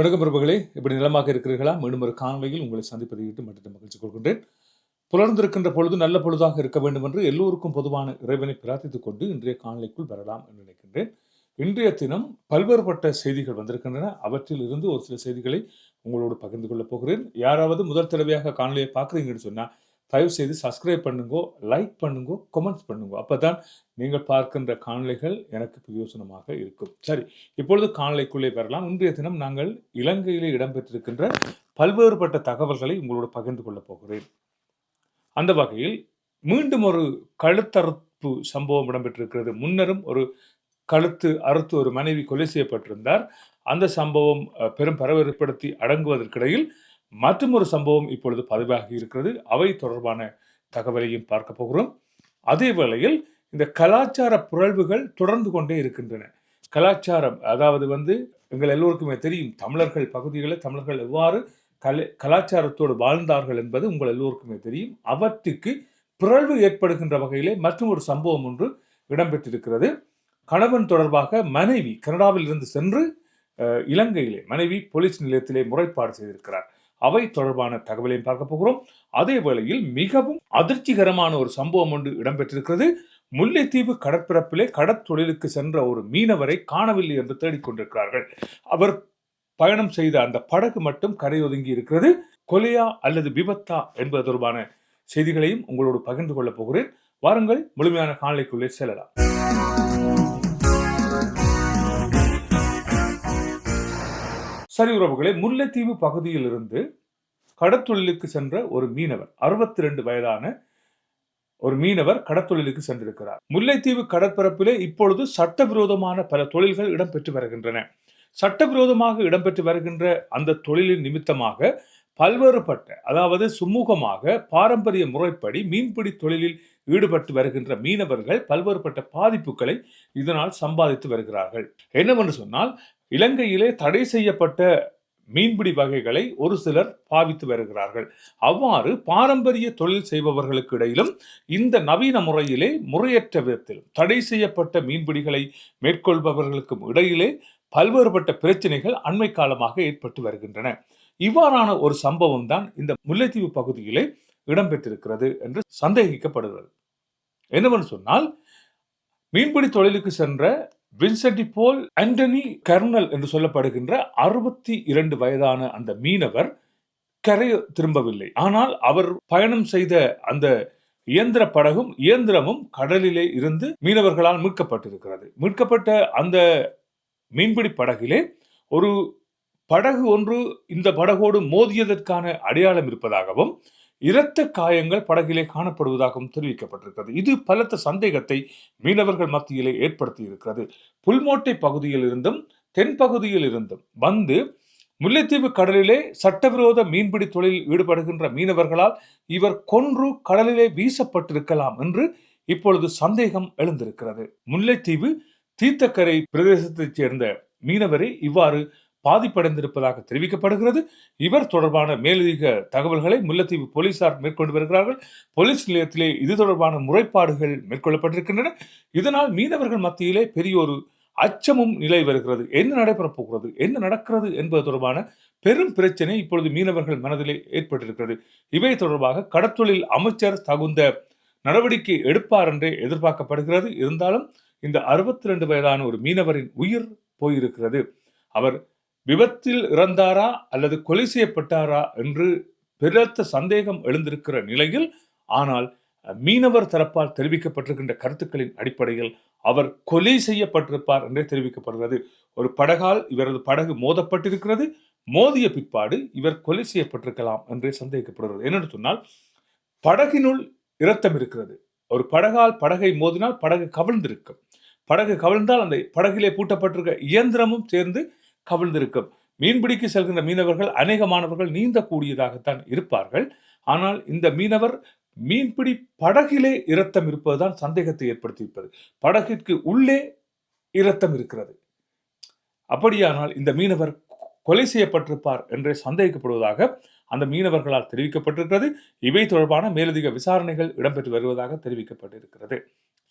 வணக்கம் பிரபுகளே இப்படி நிலமாக இருக்கிறீர்களா? மீண்டும் ஒரு காணொலியில் உங்களை சந்திப்பதை விட்டு மட்டும் மகிழ்ச்சி கொள்கின்றேன். புலர்ந்திருக்கின்ற பொழுது நல்ல பொழுதாக இருக்க வேண்டும் என்று எல்லோருக்கும் பொதுவான இறைவனை பிரார்த்தித்துக் கொண்டு இன்றைய காணொலிக்குள் வரலாம் என்று நினைக்கின்றேன். இன்றைய தினம் பல்வேறுபட்ட செய்திகள் வந்திருக்கின்றன. அவற்றில் இருந்து ஒரு சில செய்திகளை உங்களோடு பகிர்ந்து கொள்ளப் போகிறேன். யாராவது முதல் தடவையாக காணொலியை பார்க்குறீங்கன்னு சொன்னால் தயவு செய்து சப்ஸ்கிரைப் பண்ணுங்கோ லைக் பண்ணுங்கோ கமெண்ட்ஸ் பண்ணுங்கோ. அப்பதான் நீங்கள் பார்க்கின்ற காணொலிகள் எனக்கு பிரயோசனமாக இருக்கும். சரி இப்பொழுது காணொலிக்குள்ளே பெறலாம் இன்றைய தினம் நாங்கள் இலங்கையிலே இடம்பெற்றிருக்கின்ற பல்வேறுபட்ட தகவல்களை உங்களோடு பகிர்ந்து கொள்ளப் போகிறேன். அந்த வகையில் மீண்டும் ஒரு கழுத்தறுப்பு சம்பவம் இடம்பெற்றிருக்கிறது. முன்னரும் ஒரு கழுத்து அறுத்து ஒரு மனைவி கொலை செய்யப்பட்டிருந்தார். அந்த சம்பவம் பெரும் பரபரப்படுத்தி அடங்குவதற்கிடையில் மற்றும் ஒரு சம்பவம் இப்பொழுது பதிவாகி இருக்கிறது. அவை தொடர்பான தகவலையும் பார்க்க போகிறோம். அதே வேளையில் இந்த கலாச்சார புரள்வுகள் தொடர்ந்து கொண்டே இருக்கின்றன. கலாச்சாரம் அதாவது வந்து எங்கள் எல்லோருக்குமே தெரியும் தமிழர்கள் பகுதிகளில் தமிழர்கள் எவ்வாறு கலை கலாச்சாரத்தோடு வாழ்ந்தார்கள் என்பது உங்கள் எல்லோருக்குமே தெரியும். அவற்றுக்கு பிறழ்வு ஏற்படுகின்ற வகையிலே மற்றும் ஒரு சம்பவம் ஒன்று இடம்பெற்றிருக்கிறது. கணவன் தொடர்பாக மனைவி கனடாவில் இருந்து சென்று இலங்கையிலே மனைவி போலீஸ் நிலையத்திலே முறைப்பாடு செய்திருக்கிறார். அவை தொடர்பான தகவலையும் பார்க்க போகிறோம். அதே வேளையில் மிகவும் அதிர்ச்சிகரமான ஒரு சம்பவம் ஒன்று இடம்பெற்றிருக்கிறது. முல்லைத்தீவு கடற்பரப்பிலே கடற்தொழிலுக்கு சென்ற ஒரு மீனவரை காணவில்லை என்று தேடிக்கொண்டிருக்கிறார்கள் அவர் பயணம் செய்த அந்த படகு மட்டும் கரையொதுங்கி இருக்கிறது. கொலையா அல்லது விபத்தா என்பது தொடர்பான செய்திகளையும் உங்களோடு பகிர்ந்து கொள்ளப் போகிறேன். வாருங்கள் முழுமையான காணொளிக்குள்ளே செல்லலாம். சரி உறவுகளே முல்லைத்தீவு பகுதியில் இருந்து கடற்தொழிலுக்கு சென்ற ஒரு மீனவர் அறுபத்தி ரெண்டு வயதான ஒரு மீனவர் கடற்தொழிலுக்கு சென்றிருக்கிறார். முல்லைத்தீவு கடற்பரப்பிலே இப்பொழுது சட்டவிரோதமான பல தொழில்கள் இடம்பெற்று வருகின்றன. சட்டவிரோதமாக இடம்பெற்று வருகின்ற அந்த தொழிலின் நிமித்தமாக பல்வேறுபட்ட அதாவது சுமூகமாக பாரம்பரிய முறைப்படி மீன்பிடி தொழிலில் ஈடுபட்டு வருகின்ற மீனவர்கள் பல்வேறுபட்ட பாதிப்புகளை இதனால் சம்பாதித்து வருகிறார்கள். என்னவென்று சொன்னால் இலங்கையிலே தடை செய்யப்பட்ட மீன்பிடி வகைகளை ஒரு சிலர் பாவித்து வருகிறார்கள். அவ்வாறு பாரம்பரிய தொழில் செய்பவர்களுக்கு இடையிலும் இந்த நவீன முறையிலே முறையற்ற விதத்திலும் தடை செய்யப்பட்ட மீன்பிடிகளை மேற்கொள்பவர்களுக்கும் இடையிலே பல்வேறுபட்ட பிரச்சனைகள் அண்மை காலமாக ஏற்பட்டு வருகின்றன. இவ்வாறான ஒரு சம்பவம் தான் இந்த முல்லைத்தீவு பகுதியிலே இடம்பெற்றிருக்கிறது என்று சந்தேகிக்கப்படுகிறது. என்னவென்று சொன்னால் மீன்பிடி தொழிலுக்கு சென்ற வின்சென்டி போல் ஆண்டனி கர்னல் என்று சொல்லப்படுகின்ற அறுபத்தி இரண்டு வயதான அந்த மீனவர் கரை திரும்பவில்லை. ஆனால் அவர் பயணம் செய்த அந்த இயந்திர படகும் இயந்திரமும் கடலிலே இருந்து மீனவர்களால் மீட்கப்பட்டிருக்கிறது. மீட்கப்பட்ட அந்த மீன்பிடி படகிலே ஒரு படகு ஒன்று இந்த படகோடு மோதியதற்கான அடையாளம் இருப்பதாகவும் இரத்த காயங்கள் படகிலே காணப்படுவதாகவும் தெரிவிக்கப்பட்டிருக்கிறது. இது பலத்த சந்தேகத்தை மீனவர்கள் மத்தியிலே ஏற்படுத்தி இருக்கிறது புல்மோட்டை பகுதியில் இருந்தும் தென்பகுதியில் இருந்தும் வந்து முல்லைத்தீவு கடலிலே சட்டவிரோத மீன்பிடி தொழிலில் ஈடுபடுகின்ற மீனவர்களால் இவர் கொன்று கடலிலே வீசப்பட்டிருக்கலாம் என்று இப்பொழுது சந்தேகம் எழுந்திருக்கிறது. முல்லைத்தீவு தீர்த்தக்கரை பிரதேசத்தைச் சேர்ந்த மீனவரே இவ்வாறு பாதிப்படைந்திருப்பதாக தெரிவிக்கப்படுகிறது. இவர் தொடர்பான மேலதிக தகவல்களை முல்லைத்தீவு போலீசார் மேற்கொண்டு வருகிறார்கள். போலீஸ் நிலையத்திலே இது தொடர்பான முறைப்பாடுகள் மேற்கொள்ளப்பட்டிருக்கின்றன. இதனால் மீனவர்கள் மத்தியிலே பெரிய ஒரு அச்சமும் நிலை வருகிறது. என்ன நடைபெறப் போகிறது? என்ன நடக்கிறது என்பது தொடர்பான பெரும் பிரச்சனை இப்பொழுது மீனவர்கள் மனதிலே ஏற்பட்டிருக்கிறது. இவை தொடர்பாக கடத்தொழில் அமைச்சர் தகுந்த நடவடிக்கை எடுப்பார் என்றே எதிர்பார்க்கப்படுகிறது. இருந்தாலும் இந்த அறுபத்தி ரெண்டு வயதான ஒரு மீனவரின் உயிர் போயிருக்கிறது. அவர் விபத்தில் இறந்தாரா அல்லது கொலை செய்யப்பட்டாரா என்று பெருத்த சந்தேகம் எழுந்திருக்கிற நிலையில் ஆனால் மீனவர் தரப்பால் தெரிவிக்கப்பட்டிருக்கின்ற கருத்துக்களின் அடிப்படையில் அவர் கொலை செய்யப்பட்டிருப்பார் என்றே தெரிவிக்கப்படுகிறது. ஒரு படகால் இவரது படகு மோதப்பட்டிருக்கிறது. மோதிய பிற்பாடு இவர் கொலை செய்யப்பட்டிருக்கலாம் என்றே சந்தேகிக்கப்படுகிறது. என்னென்னு சொன்னால் படகினுள் இரத்தம் இருக்கிறது. ஒரு படகால் படகை மோதினால் படகு கவிழ்ந்திருக்கும். படகு கவிழ்ந்தால் அந்த படகிலே பூட்டப்பட்டிருக்க இயந்திரமும் சேர்ந்து கவிழ்ந்திருக்கும். மீன்பிடிக்கு செல்கின்ற மீனவர்கள் அநேகமானவர்கள் நீந்தக்கூடியதாகத்தான் இருப்பார்கள். ஆனால் இந்த மீனவர் மீன்பிடி படகிலே இரத்தம் இருப்பதுதான் சந்தேகத்தை ஏற்படுத்தியிருப்பது. படகிற்கு உள்ளே இரத்தம் இருக்கிறது. அப்படியானால் இந்த மீனவர் கொலை செய்யப்பட்டிருப்பார் என்றே சந்தேகிக்கப்படுவதாக அந்த மீனவர்களால் தெரிவிக்கப்பட்டிருக்கிறது. இவை தொடர்பான மேலதிக விசாரணைகள் இடம்பெற்று வருவதாக தெரிவிக்கப்பட்டிருக்கிறது.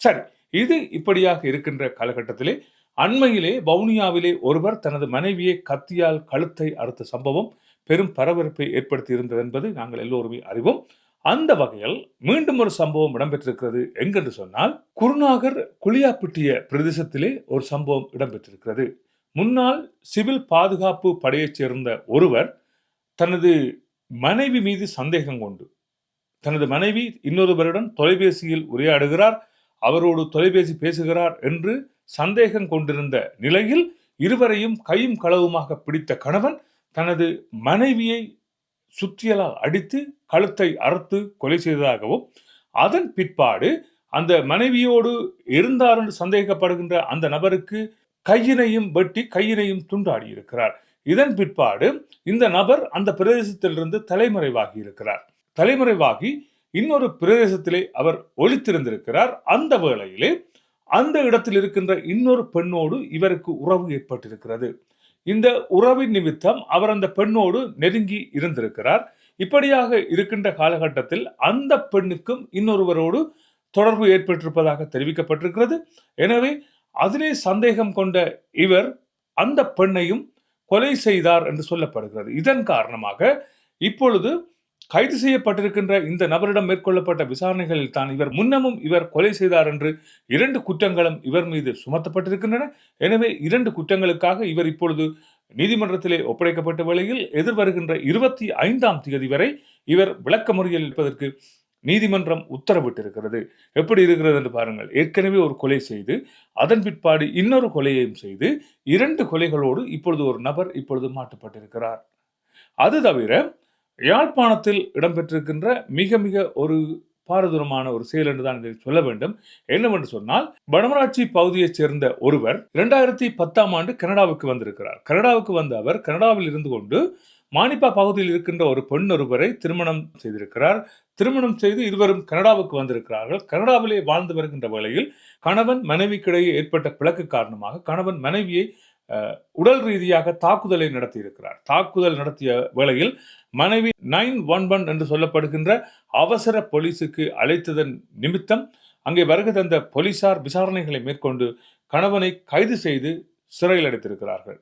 சரி இது இப்படியாக இருக்கின்ற காலகட்டத்திலே அண்மையிலே வவுனியாவிலே ஒருவர் தனது மனைவியை கத்தியால் கழுத்தை அறுத்த சம்பவம் பெரும் பரபரப்பை ஏற்படுத்தியிருந்தது என்பது நாங்கள் எல்லோருமே அறிவோம். அந்த வகையில் மீண்டும் ஒரு சம்பவம் இடம்பெற்றிருக்கிறது எங்கென்று சொன்னால் குருநாகர் குளியாப்பிட்டிய பிரதேசத்திலே ஒரு சம்பவம் இடம்பெற்றிருக்கிறது. முன்னாள் சிவில் பாதுகாப்பு படையைச் சேர்ந்த ஒருவர் தனது மனைவி மீது சந்தேகம் கொண்டு தனது மனைவி இன்னொருவருடன் தொலைபேசியில் உரையாடுகிறார் அவரோடு தொலைபேசி பேசுகிறார் என்று சந்தேகம் கொண்டிருந்த நிலையில் இருவரையும் கையும் களவுமாக பிடித்த கணவன் தனது மனைவியை சுற்றியலால் அடித்து கழுத்தை அறுத்து கொலை செய்ததாகவும் அதன் பிற்பாடு அந்த மனைவியோடு இருந்தார் என்று சந்தேகப்படுகின்ற அந்த நபருக்கு கையினையும் வெட்டி கையினையும் துண்டாடி இருக்கிறார் இதன் பிற்பாடு இந்த நபர் அந்த பிரதேசத்திலிருந்து தலைமறைவாகி இருக்கிறார். தலைமறைவாகி இன்னொரு பிரதேசத்திலே அவர் ஒளித்திருந்திருக்கிறார். அந்த வேளையிலே அந்த இடத்தில் இருக்கின்ற இன்னொரு பெண்ணோடு இவருக்கு உறவு ஏற்பட்டிருக்கிறது. இந்த உறவின் நிமித்தம் அவர் அந்த பெண்ணோடு நெருங்கி இருந்திருக்கிறார். இப்படியாக இருக்கின்ற காலகட்டத்தில் அந்த பெண்ணுக்கும் இன்னொருவரோடு தொடர்பு ஏற்பட்டிருப்பதாக தெரிவிக்கப்பட்டிருக்கிறது. எனவே அதிலே சந்தேகம் கொண்ட இவர் அந்த பெண்ணையும் கொலை செய்தார் என்று சொல்லப்படுகிறது. இதன் காரணமாக இப்பொழுது கைது செய்யப்பட்டிருக்கின்ற இந்த நபரிடம் மேற்கொள்ளப்பட்ட விசாரணைகளில் தான் இவர் முன்னமும் இவர் கொலை செய்தார் என்று இரண்டு குற்றங்களும் இவர் மீது சுமத்தப்பட்டிருக்கின்றன. எனவே இரண்டு குற்றங்களுக்காக இவர் இப்பொழுது நீதிமன்றத்திலே ஒப்படைக்கப்பட்ட வேளையில் எதிர்வருகின்ற இருபத்தி ஐந்தாம் தேதி வரை இவர் விளக்கமறியல் இருப்பதற்கு நீதிமன்றம் உத்தரவிட்டிருக்கிறது. எப்படி இருக்கிறது என்று பாருங்கள். ஏற்கனவே ஒரு கொலை செய்து அதன் பிற்பாடு இன்னொரு கொலையையும் செய்து இரண்டு கொலைகளோடு இப்பொழுது ஒரு நபர் இப்பொழுது மாட்டப்பட்டிருக்கிறார் அது தவிர யாழ்ப்பாணத்தில் இடம்பெற்றிருக்கின்ற மிக மிக ஒரு பாரதூரமான ஒரு செயல் என்று தான் இதை சொல்ல வேண்டும். என்னவென்று சொன்னால் வடமராட்சி பகுதியைச் சேர்ந்த ஒருவர் இரண்டாயிரத்தி பத்தாம் ஆண்டு கனடாவுக்கு வந்திருக்கிறார். கனடாவுக்கு வந்த அவர் கனடாவில் இருந்து கொண்டு மானிப்பா பகுதியில் இருக்கின்ற ஒரு பெண் ஒருவரை திருமணம் செய்திருக்கிறார். திருமணம் செய்து இருவரும் கனடாவுக்கு வந்திருக்கிறார்கள். கனடாவிலே வாழ்ந்து வருகின்ற வேளையில் கணவன் மனைவிக்கிடையே ஏற்பட்ட பிளக்கு காரணமாக கணவன் மனைவியை உடல் ரீதியாக தாக்குதலை நடத்தியிருக்கிறார். தாக்குதல் நடத்திய வேளையில் மனைவி நைன் ஒன் ஒன் என்று சொல்லப்படுகின்ற அவசர போலீஸுக்கு அழைத்ததன் நிமித்தம் அங்கே வருகை தந்த போலீசார் விசாரணைகளை மேற்கொண்டு கணவனை கைது செய்து சிறையில் அடைத்திருக்கிறார்கள்.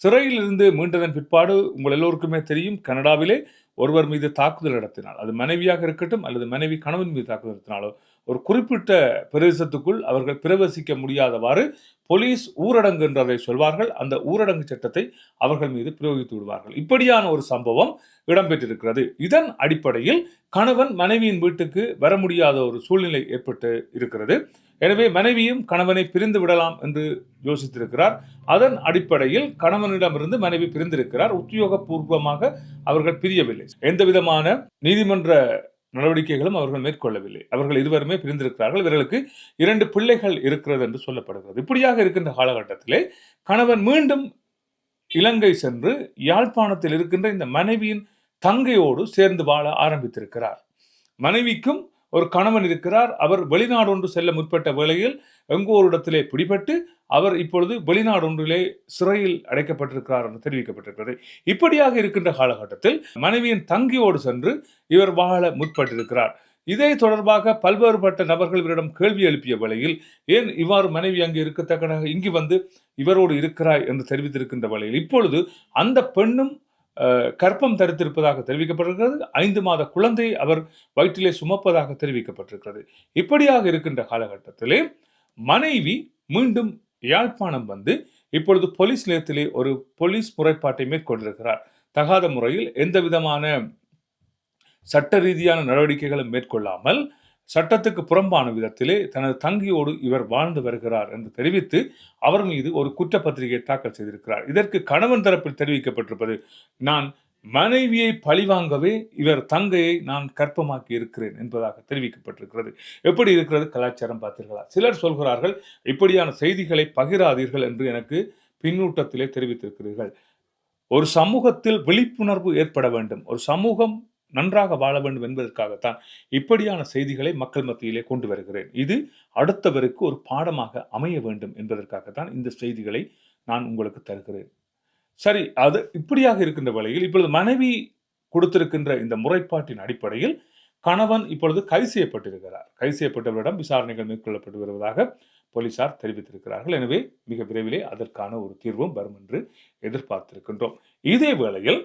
சிறையில் இருந்து மீண்டதன் பிற்பாடு உங்கள் எல்லோருக்குமே தெரியும் கனடாவிலே ஒருவர் மீது தாக்குதல் நடத்தினால் அது மனைவியாக இருக்கட்டும் அல்லது மனைவி கணவன் மீது தாக்குதல் நடத்தினாலோ ஒரு குறிப்பிட்ட பிரதேசத்துக்குள் அவர்கள் பிரவேசிக்க முடியாதவாறு போலீஸ் ஊரடங்கு என்றதை சொல்வார்கள். அந்த ஊரடங்கு சட்டத்தை அவர்கள் மீது பிரயோகித்து விடுவார்கள். இப்படியான ஒரு சம்பவம் இடம்பெற்றிருக்கிறது. இதன் அடிப்படையில் கணவன் மனைவியின் வீட்டுக்கு வர முடியாத ஒரு சூழ்நிலை ஏற்பட்டு இருக்கிறது. எனவே மனைவியும் கணவனை பிரிந்து விடலாம் என்று யோசித்திருக்கிறார். அதன் அடிப்படையில் கணவனிடமிருந்து மனைவி பிரிந்திருக்கிறார். உத்தியோகபூர்வமாக அவர்கள் பிரியவில்லை. எந்த விதமான நீதிமன்ற நடவடிக்கைகளும் அவர்கள் மேற்கொள்ளவில்லை. அவர்கள் இருவருமே பிரிந்திருக்கிறார்கள். இவர்களுக்கு இரண்டு பிள்ளைகள் இருக்கிறது என்று சொல்லப்படுகிறது. இப்படியாக இருக்கின்ற காலகட்டத்திலே கணவன் மீண்டும் இலங்கை சென்று யாழ்ப்பாணத்தில் இருக்கின்ற இந்த மனைவியின் தங்கையோடு சேர்ந்து வாழ ஆரம்பித்திருக்கிறார். மனைவிக்கும் ஒரு கணவன் இருக்கிறார். அவர் வெளிநாடு ஒன்று செல்ல முற்பட்ட வேளையில் எங்கோ ஒரு இடத்திலே பிடிபட்டு அவர் இப்பொழுது வெளிநாடு ஒன்றிலே சிறையில் அடைக்கப்பட்டிருக்கிறார் என்று தெரிவிக்கப்பட்டிருக்கிறது. இப்படியாக இருக்கின்ற காலகட்டத்தில் மனைவியின் தங்கியோடு சென்று இவர் வாழ முற்பட்டிருக்கிறார். இதை தொடர்பாக பல்வேறுபட்ட நபர்கள் இவரிடம் கேள்வி எழுப்பிய வேளையில் ஏன் இவ்வாறு மனைவி அங்கே இருக்கத்தக்கதாக இங்கு வந்து இவரோடு இருக்கிறாய்? என்று தெரிவித்திருக்கின்ற வேளையில் இப்பொழுது அந்த பெண்ணும் கற்பம் தரித்திருப்பதாக தெரிவிக்கப்பட்டிருக்கிறது. ஐந்து மாத குழந்தையை அவர் வயிற்றிலே சுமப்பதாக தெரிவிக்கப்பட்டிருக்கிறது. இப்படியாக இருக்கின்ற காலகட்டத்திலே மனைவி மீண்டும் யாழ்ப்பாணம் வந்து இப்பொழுது போலீஸ் நிலையத்திலே ஒரு போலீஸ் முறைப்பாட்டை மேற்கொண்டிருக்கிறார். தகாத முறையில் எந்த விதமான சட்ட ரீதியான நடவடிக்கைகளும் மேற்கொள்ளாமல் சட்டத்துக்கு புறம்பான விதத்திலே தனது தங்கியோடு இவர் வாழ்ந்து வருகிறார் என்று தெரிவித்து அவர் மீது ஒரு குற்றப்பத்திரிகை தாக்கல் செய்திருக்கிறார். இதற்கு கணவன் தரப்பில் தெரிவிக்கப்பட்டிருப்பது நான் மனைவியை பழிவாங்கவே இவர் தங்கையை நான் கற்பமாக்கி இருக்கிறேன் என்பதாக தெரிவிக்கப்பட்டிருக்கிறது. எப்படி இருக்கிறது? கலாச்சாரம் பார்த்தீர்களா? சிலர் சொல்கிறார்கள் இப்படியான செய்திகளை பகிராதீர்கள் என்று எனக்கு பின்னூட்டத்திலே தெரிவித்திருக்கிறீர்கள். ஒரு சமூகத்தில் விழிப்புணர்வு ஏற்பட வேண்டும். ஒரு சமூகம் நன்றாக வாழ வேண்டும் என்பதற்காகத்தான் இப்படியான செய்திகளை மக்கள் மத்தியிலே கொண்டு வருகிறேன். இது அடுத்தவருக்கு ஒரு பாடமாக அமைய வேண்டும் என்பதற்காகத்தான் இந்த செய்திகளை நான் உங்களுக்கு தருகிறேன். சரி அது இப்படியாக இருக்கின்ற வேளையில் இப்பொழுது மனைவி கொடுத்திருக்கின்ற இந்த முறைப்பாட்டின் அடிப்படையில் கணவன் இப்பொழுது கைது செய்யப்பட்டிருக்கிறார். கைது செய்யப்பட்டவரிடம் விசாரணைகள் மேற்கொள்ளப்பட்டு வருவதாக போலீசார் தெரிவித்திருக்கிறார்கள். எனவே மிக விரைவிலே அதற்கான ஒரு தீர்வும் வரும் என்று எதிர்பார்த்திருக்கின்றோம். இதே வேளையில்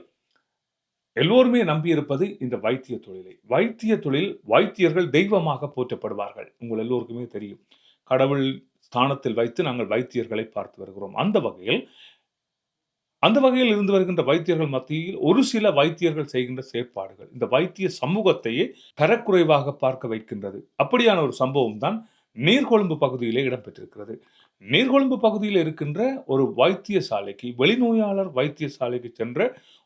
எல்லோருமே நம்பியிருப்பது இந்த வைத்திய தொழிலை. வைத்திய தொழில் வைத்தியர்கள் தெய்வமாக போற்றப்படுவார்கள். உங்கள் எல்லோருக்குமே தெரியும். கடவுள் ஸ்தானத்தில் வைத்து நாங்கள் வைத்தியர்களை பார்த்து வருகிறோம். அந்த வகையில் அந்த வகையில் இருந்து வருகின்ற வைத்தியர்கள் மத்தியில் ஒரு சில வைத்தியர்கள் செய்கின்ற செயற்பாடுகள் இந்த வைத்திய சமூகத்தையே தரக்குறைவாக பார்க்க வைக்கின்றது. அப்படியான ஒரு சம்பவம் தான் நீர்கொழும்பு பகுதியிலே இடம்பெற்றிருக்கிறது. நீர்கொழும்பு பகுதியில் இருக்கின்ற ஒரு வைத்தியசாலைக்கு வெளிநோயாளர் வைத்தியசாலைக்கு சென்ற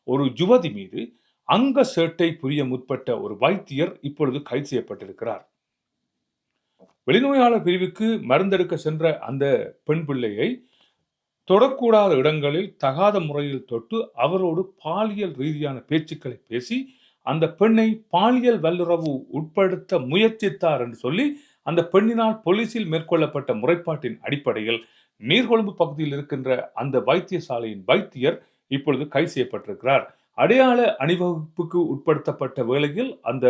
ஒரு யுவதி மீது அங்க சேட்டை புரிய முற்பட்ட ஒரு வைத்தியர் இப்பொழுது கைது செய்யப்பட்டிருக்கிறார். வெளிநோயாளர் பிரிவுக்கு மருந்தெடுக்க சென்ற அந்த பெண் பிள்ளையை தொடக்கூடாத இடங்களில் தகாத முறையில் தொட்டு அவரோடு பாலியல் ரீதியான பேச்சுக்களை பேசி அந்த பெண்ணை பாலியல் வல்லுறவு உட்படுத்த முயற்சித்தார் என்று சொல்லி அந்த பெண்ணினால் போலீசில் மேற்கொள்ளப்பட்ட முறைப்பாட்டின் அடிப்படையில் நீர்கொழும்பு பகுதியில் இருக்கின்ற அந்த வைத்தியசாலையின் வைத்தியர் இப்பொழுது கைது செய்யப்பட்டிருக்கிறார். அடையாள அணிவகுப்புக்கு உட்படுத்தப்பட்ட வேளையில் அந்த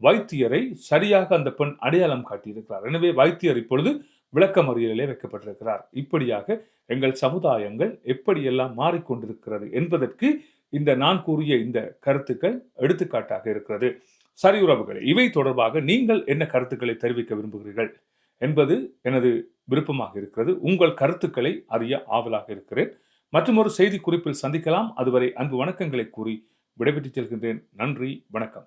வைத்தியரை சரியாக அந்த பெண் அடையாளம் காட்டியிருக்கிறார். எனவே வைத்தியர் இப்பொழுது விளக்கமறியலிலே வைக்கப்பட்டிருக்கிறார். இப்படியாக எங்கள் சமுதாயங்கள் எப்படியெல்லாம் மாறிக்கொண்டிருக்கிறது என்பதற்கு இந்த நான் கூறிய இந்த கருத்துக்கள் எடுத்துக்காட்டாக இருக்கிறது. சரி உறவுகளே இவை தொடர்பாக நீங்கள் என்ன கருத்துக்களை தெரிவிக்க விரும்புகிறீர்கள் என்பது எனது விருப்பமாக இருக்கிறது. உங்கள் கருத்துக்களை அறிய ஆவலாக இருக்கிறேன். மற்றும் ஒரு செய்தி குறிப்பில் சந்திக்கலாம். அதுவரை அன்பு வணக்கங்களை கூறி விடைபெற்றுச் செல்கின்றேன். நன்றி வணக்கம்.